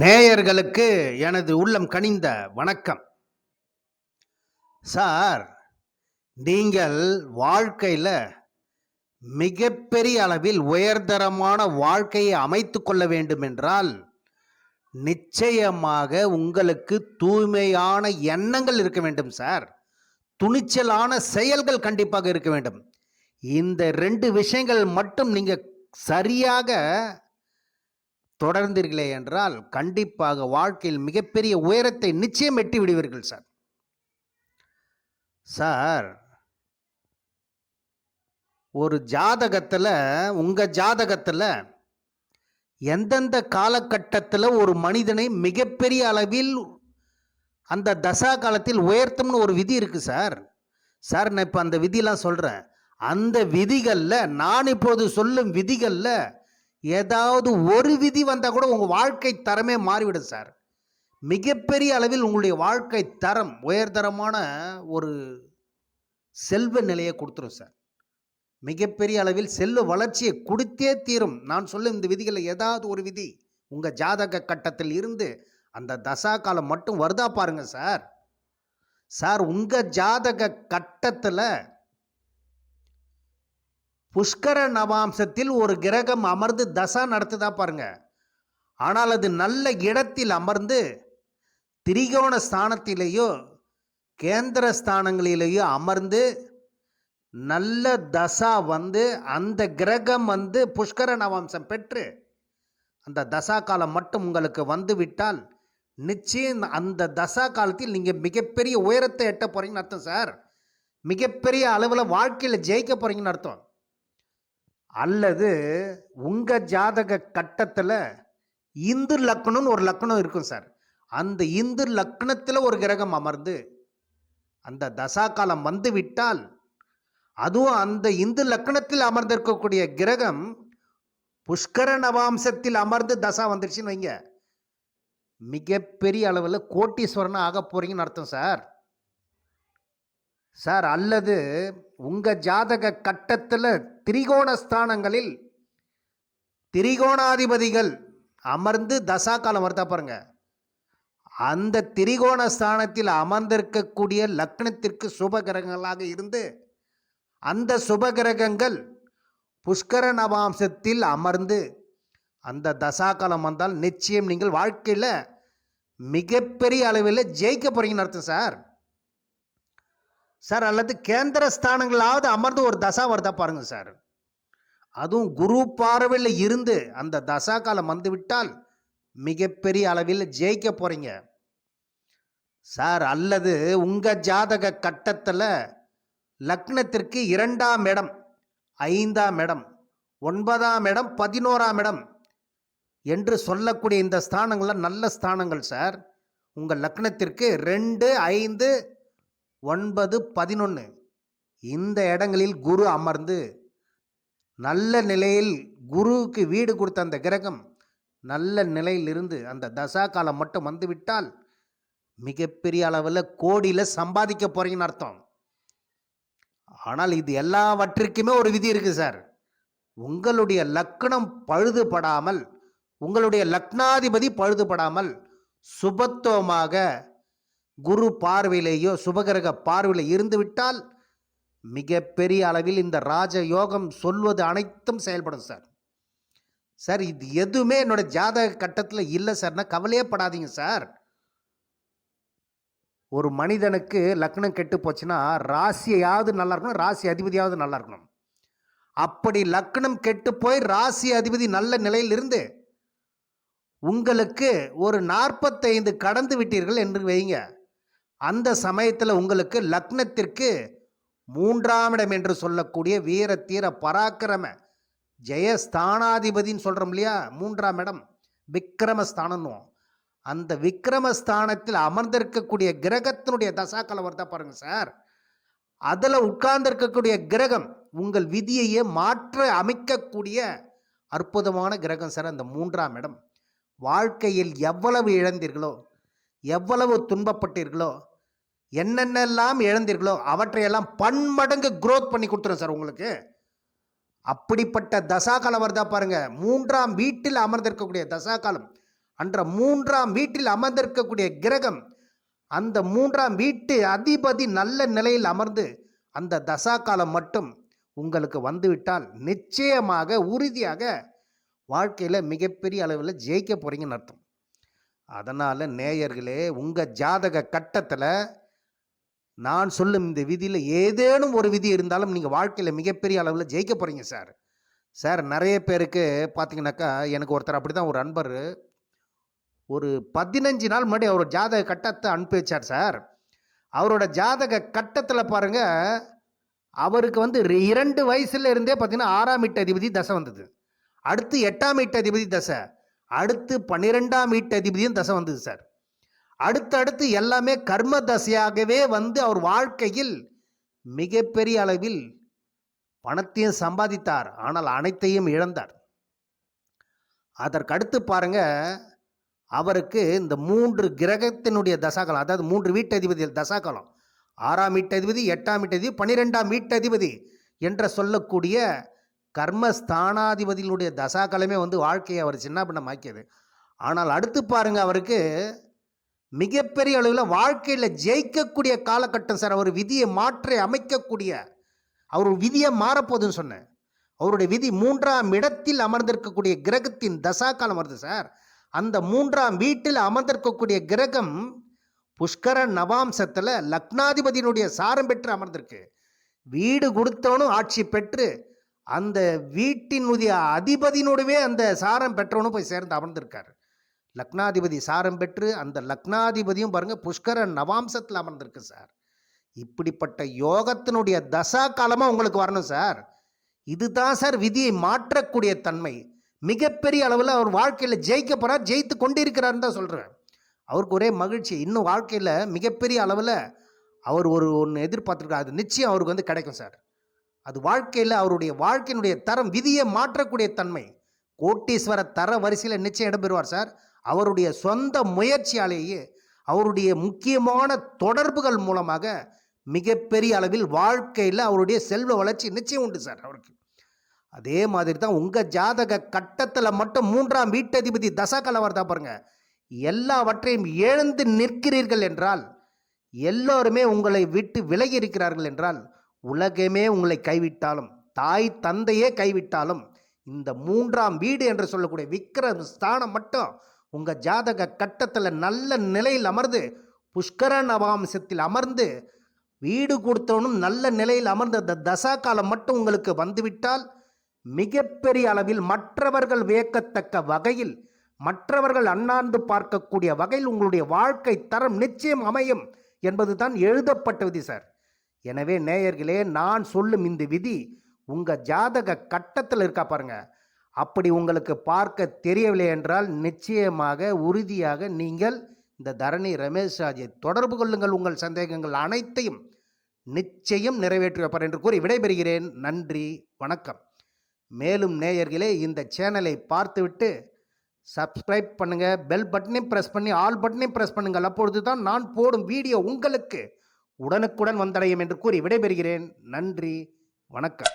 நேயர்களுக்கு எனது உள்ளம் கனிந்த வணக்கம். சார் நீங்கள் வாழ்க்கையில் மிகப்பெரிய அளவில் உயர்தரமான வாழ்க்கையை அமைத்து கொள்ள வேண்டுமென்றால் நிச்சயமாக உங்களுக்கு தூய்மையான எண்ணங்கள் இருக்க வேண்டும் சார். துணிச்சலான செயல்கள் கண்டிப்பாக இருக்க வேண்டும். இந்த ரெண்டு விஷயங்கள் மட்டும் நீங்கள் சரியாக தொடர்ந்தீர்களே என்றால் கண்டிப்பாக வாழ்க்கையில் மிகப்பெரிய உயரத்தை நிச்சயம் எட்டி விடுவீர்கள் சார். சார் ஒரு ஜாதகத்தில் உங்கள் ஜாதகத்தில் எந்தெந்த காலகட்டத்தில் ஒரு மனிதனை மிகப்பெரிய அளவில் அந்த தசா காலத்தில் உயர்த்தும்னு ஒரு விதி இருக்குது சார். சார் நான் இப்போ அந்த விதியெலாம் சொல்கிறேன் அந்த விதிகளில் நான் இப்போது சொல்லும் விதிகளில் ஏதாவது ஒரு விதி வந்தால் கூட உங்கள் வாழ்க்கை தரமே மாறிவிடும் சார் மிகப்பெரிய அளவில் உங்களுடைய வாழ்க்கை தரம் உயர்தரமான ஒரு செல்வ நிலையை கொடுத்துரும் சார் மிகப்பெரிய அளவில் செல்வ வளர்ச்சியை கொடுத்தே தீரும். நான் சொல்லும் இந்த விதிகளில் ஏதாவது ஒரு விதி உங்கள் ஜாதக கட்டத்தில் இருந்து அந்த தசா காலம் மட்டும் வருதா பாருங்க சார் சார் உங்கள் ஜாதக கட்டத்தில் புஷ்கர நவாம்சத்தில் ஒரு கிரகம் அமர்ந்து தசா நடத்துதா பாருங்க. ஆனால் அது நல்ல இடத்தில் அமர்ந்து திரிகோண ஸ்தானத்திலேயோ கேந்திர ஸ்தானங்களிலேயோ அமர்ந்து நல்ல தசா வந்து அந்த கிரகம் வந்து புஷ்கர நவாம்சம் பெற்று அந்த தசா காலம் மட்டும் உங்களுக்கு வந்துவிட்டால் நிச்சயம் அந்த தசா காலத்தில் நீங்கள் மிகப்பெரிய உயரத்தை எட்ட போகிறீங்கன்னு அர்த்தம் சார். மிகப்பெரிய அளவில் வாழ்க்கையில் ஜெயிக்க போகிறீங்கன்னு அர்த்தம். அல்லது உங்கள் ஜாதக கட்டத்தில் இந்து லக்னம்னு ஒரு லக்னம் இருக்கும் சார். அந்த இந்து லக்னத்தில் ஒரு கிரகம் அமர்ந்து அந்த தசா காலம் வந்து விட்டால் அதுவும் அந்த இந்து லக்னத்தில் அமர்ந்திருக்கக்கூடிய கிரகம் புஷ்கர நவாம்சத்தில் அமர்ந்து தசா வந்துடுச்சுன்னு வைங்க. மிகப்பெரிய அளவில் கோட்டீஸ்வரனாக ஆக போகிறீங்கன்னு அர்த்தம் சார். சார் அல்லது உங்கள் ஜாதக கட்டத்தில் திரிகோண ஸ்தானங்களில் திரிகோணாதிபதிகள் அமர்ந்து தசா காலம் வருதா பாருங்க. அந்த திரிகோண ஸ்தானத்தில் அமர்ந்திருக்கக்கூடிய லக்னத்திற்கு சுப கிரகங்களாக இருந்து அந்த சுப கிரகங்கள் புஷ்கர நவாம்சத்தில் அமர்ந்து அந்த தசா காலம் வந்தால் நிச்சயம் நீங்கள் வாழ்க்கையில் மிகப்பெரிய அளவில் ஜெயிக்க போகிறீங்கன்னு அர்த்தம் சார். சார் அல்லது கேந்திர ஸ்தானங்களாவது அமர்ந்து ஒரு தசா வருதா பாருங்க சார். அதுவும் குரு பார்வையில் இருந்து அந்த தசா காலம் வந்துவிட்டால் மிகப்பெரிய அளவில் ஜெயிக்க போகிறீங்க சார் அல்லது உங்கள் ஜாதக கட்டத்தில் லக்னத்திற்கு இரண்டாம் இடம் ஐந்தாம் இடம் ஒன்பதாம் இடம் பதினோராம் இடம் என்று சொல்லக்கூடிய இந்த ஸ்தானங்கள்லாம் நல்ல ஸ்தானங்கள் சார். உங்கள் லக்னத்திற்கு ரெண்டு ஐந்து ஒன்பது பதினொன்று இந்த இடங்களில் குரு அமர்ந்து நல்ல நிலையில் குருவுக்கு வீடு கொடுத்த அந்த கிரகம் நல்ல நிலையில் இருந்து அந்த தசா காலம் மட்டும் வந்துவிட்டால் மிகப்பெரிய அளவில் கோடியில் சம்பாதிக்க போகிறீங்கன்னு அர்த்தம். ஆனால் இது எல்லாவற்றிற்குமே ஒரு விதி இருக்குது சார். உங்களுடைய லக்னம் பழுதுபடாமல் உங்களுடைய லக்னாதிபதி பழுதுபடாமல் சுபத்துவமாக குரு பார்வையிலேயோ சுபகிரக பார்வையில் இருந்து விட்டால் மிகப்பெரிய அளவில் இந்த ராஜ யோகம் சொல்வது அனைத்தும் செயல்படும் சார். சார் இது எதுவுமே என்னோட ஜாதக கட்டத்தில் இல்லை சார்னா கவலையே படாதீங்க சார். ஒரு மனிதனுக்கு லக்னம் கெட்டு போச்சுன்னா ராசியாவது நல்லா இருக்கணும் ராசி அதிபதியாவது நல்லா இருக்கணும். அப்படி லக்னம் கெட்டு போய் ராசி அதிபதி நல்ல நிலையில் இருந்து உங்களுக்கு ஒரு நாற்பத்தைந்து கடந்து விட்டீர்கள் என்று வைங்க. அந்த சமயத்தில் உங்களுக்கு லக்னத்திற்கு மூன்றாம் இடம் என்று சொல்லக்கூடிய வீர தீர பராக்கிரம ஜெயஸ்தானாதிபதின்னு சொல்கிறோம் இல்லையா? மூன்றாம் இடம் விக்ரமஸ்தானம்னுவோம் அந்த விக்ரமஸ்தானத்தில் அமர்ந்திருக்கக்கூடிய கிரகத்தினுடைய தசா வருதா பாருங்கள் சார். அதில் உட்கார்ந்திருக்கக்கூடிய கிரகம் உங்கள் விதியையே மாற்ற அமைக்கக்கூடிய அற்புதமான கிரகம் சார் அந்த மூன்றாம் இடம். வாழ்க்கையில் எவ்வளவு இழந்தீர்களோ எவ்வளவு துன்பப்பட்டீர்களோ என்னென்னலாம் இழந்தீர்களோ அவற்றையெல்லாம் பன்மடங்கு குரோத் பண்ணி கொடுத்துரும் சார் உங்களுக்கு. அப்படிப்பட்ட தசாகாலம் வருதா பாருங்க. மூன்றாம் வீட்டில் அமர்ந்திருக்கக்கூடிய தசாகாலம். அன்ற மூன்றாம் வீட்டில் அமர்ந்திருக்கக்கூடிய கிரகம் அந்த மூன்றாம் வீட்டு அதிபதி நல்ல நிலையில் அமர்ந்து அந்த தசா காலம் மட்டும் உங்களுக்கு வந்துவிட்டால் நிச்சயமாக உறுதியாக வாழ்க்கையில் மிகப்பெரிய அளவில் ஜெயிக்க போகிறீங்கன்னு அர்த்தம். அதனால் நேயர்களே உங்கள் ஜாதக கட்டத்தில் நான் சொல்லும் இந்த விதியில் ஏதேனும் ஒரு விதி இருந்தாலும் நீங்கள் வாழ்க்கையில் மிகப்பெரிய அளவில் ஜெயிக்க போகிறீங்க சார். சார் நிறைய பேருக்கு பார்த்தீங்கன்னாக்கா எனக்கு ஒருத்தர் அப்படி தான் ஒரு அன்பர். ஒரு பதினஞ்சு நாள் முன்னாடி அவர் ஜாதக கட்டத்தை அனுப்பி வச்சார் சார். அவரோட ஜாதக கட்டத்தில் பாருங்கள் அவருக்கு வந்து இரண்டு வயசுல இருந்தே பார்த்தீங்கன்னா ஆறாம் வீட்டு அதிபதி தசை வந்தது. அடுத்து எட்டாம் வீட்டு அதிபதி தசை. அடுத்து பன்னிரெண்டாம் வீட்டு அதிபதியும் தசை வந்தது சார். அடுத்தடுத்து எல்லாமே கர்ம தசையாகவே வந்து அவர் வாழ்க்கையில் மிகப்பெரிய அளவில் பணத்தையும் சம்பாதித்தார். ஆனால் அனைத்தையும் இழந்தார். அதற்கடுத்து பாருங்க அவருக்கு இந்த மூன்று கிரகத்தினுடைய தசாகலம் அதாவது மூன்று வீட்டதிபதி தசாகலம் ஆறாம் வீட்டதிபதி எட்டாம் வீட்டதிபதி பன்னிரெண்டாம் வீட்டதிபதி என்ற சொல்லக்கூடிய கர்மஸ்தானாதிபதியினுடைய தசாகலமே வந்து வாழ்க்கையை அவர் சின்னாபின்னமாக்கியது ஆனால் அடுத்து பாருங்க அவருக்கு மிகப்பெரிய அளவில் வாழ்க்கையில் ஜெயிக்கக்கூடிய காலகட்டம் சார். அவர் விதியை மாற்றி அமைக்கக்கூடிய அவர் விதியை மாறப்போகுதுன்னு சொன்னேன். அவருடைய விதி மூன்றாம் இடத்தில் அமர்ந்திருக்கக்கூடிய கிரகத்தின் தசா காலம் வருது சார். அந்த மூன்றாம் வீட்டில் அமர்ந்திருக்கக்கூடிய கிரகம் புஷ்கர நவாம்சத்தில் லக்னாதிபதியினுடைய சாரம் பெற்று அமர்ந்திருக்கு. வீடு கொடுத்தவனும் ஆட்சி பெற்று அந்த வீட்டினுடைய அதிபதியினுடைய அந்த சாரம் பெற்றவனும் போய் சேர்ந்து அமர்ந்திருக்காரு. லக்னாதிபதி சாரம் பெற்று அந்த லக்னாதிபதியும் பாருங்கள் புஷ்கர நவாம்சத்தில் அமர்ந்திருக்கு சார். இப்படிப்பட்ட யோகத்தினுடைய தசா காலமாக உங்களுக்கு வரணும் சார். இதுதான் சார் விதியை மாற்றக்கூடிய தன்மை. மிகப்பெரிய அளவில் அவர் வாழ்க்கையில் ஜெயிக்க போகிறார் ஜெயித்து கொண்டிருக்கிறார்னு தான் சொல்கிறேன் அவருக்கு ஒரே மகிழ்ச்சி. இன்னும் வாழ்க்கையில் மிகப்பெரிய அளவில் அவர் ஒரு ஒன்று எதிர்பார்த்துருக்காரு அது நிச்சயம் அவருக்கு வந்து கிடைக்கும் சார். அது வாழ்க்கையில் அவருடைய வாழ்க்கையினுடைய தரம் விதியை மாற்றக்கூடிய தன்மை. கோட்டீஸ்வர தர வரிசையில் நிச்சயம் இடம்பெறுவார் சார். அவருடைய சொந்த முயற்சியாலேயே அவருடைய முக்கியமான தொடர்புகள் மூலமாக மிகப்பெரிய அளவில் வாழ்க்கையில் அவருடைய செல்வ வளர்ச்சி நிச்சயம் உண்டு சார் அவருக்கு. அதே மாதிரி தான் உங்கள் ஜாதக கட்டத்தில் மட்டும் மூன்றாம் வீட்டதிபதி தசா கலவர் தான் பாருங்க. எல்லாவற்றையும் எழுந்து நிற்கிறீர்கள் என்றால் எல்லோருமே உங்களை விட்டு விலகி இருக்கிறார்கள் என்றால் உலகமே உங்களை கைவிட்டாலும் தாய் தந்தையே கைவிட்டாலும் இந்த மூன்றாம் வீடு என்று சொல்லக்கூடிய விக்ரம் ஸ்தானம் மட்டும் உங்கள் ஜாதக கட்டத்தில் நல்ல நிலையில் அமர்ந்து புஷ்கர நவாம்சத்தில் அமர்ந்து வீடு கொடுத்தவனும் நல்ல நிலையில் அமர்ந்த அந்த தசா காலம் மட்டும் உங்களுக்கு வந்துவிட்டால் மிகப்பெரிய அளவில் மற்றவர்கள் வியக்கத்தக்க வகையில் மற்றவர்கள் அண்ணாந்து பார்க்கக்கூடிய வகையில் உங்களுடைய வாழ்க்கை தரம் நிச்சயம் அமையும் என்பது தான் எழுதப்பட்ட விதி சார் எனவே நேயர்களே நான் சொல்லும் இந்த விதி உங்கள் ஜாதக கட்டத்தில் இருக்கா பாருங்கள் அப்படி உங்களுக்கு பார்க்க தெரியவில்லை என்றால் நிச்சயமாக உறுதியாக நீங்கள் இந்த தரணி ரமேஷ் ராஜை தொடர்பு கொள்ளுங்கள். உங்கள் சந்தேகங்கள் அனைத்தையும் நிச்சயம் நிறைவேற்றி வைப்பார் என்று கூறி விடைபெறுகிறேன். நன்றி வணக்கம். மேலும் நேயர்களே இந்த சேனலை பார்த்துவிட்டு சப்ஸ்கிரைப் பண்ணுங்கள் பெல் பட்டனையும் ப்ரெஸ் பண்ணி ஆல் பட்டனையும் ப்ரெஸ் பண்ணுங்கள். அப்பொழுது தான் நான் போடும் வீடியோ உங்களுக்கு உடனுக்குடன் வந்தடையும் என்று கூறி விடைபெறுகிறேன். நன்றி வணக்கம்.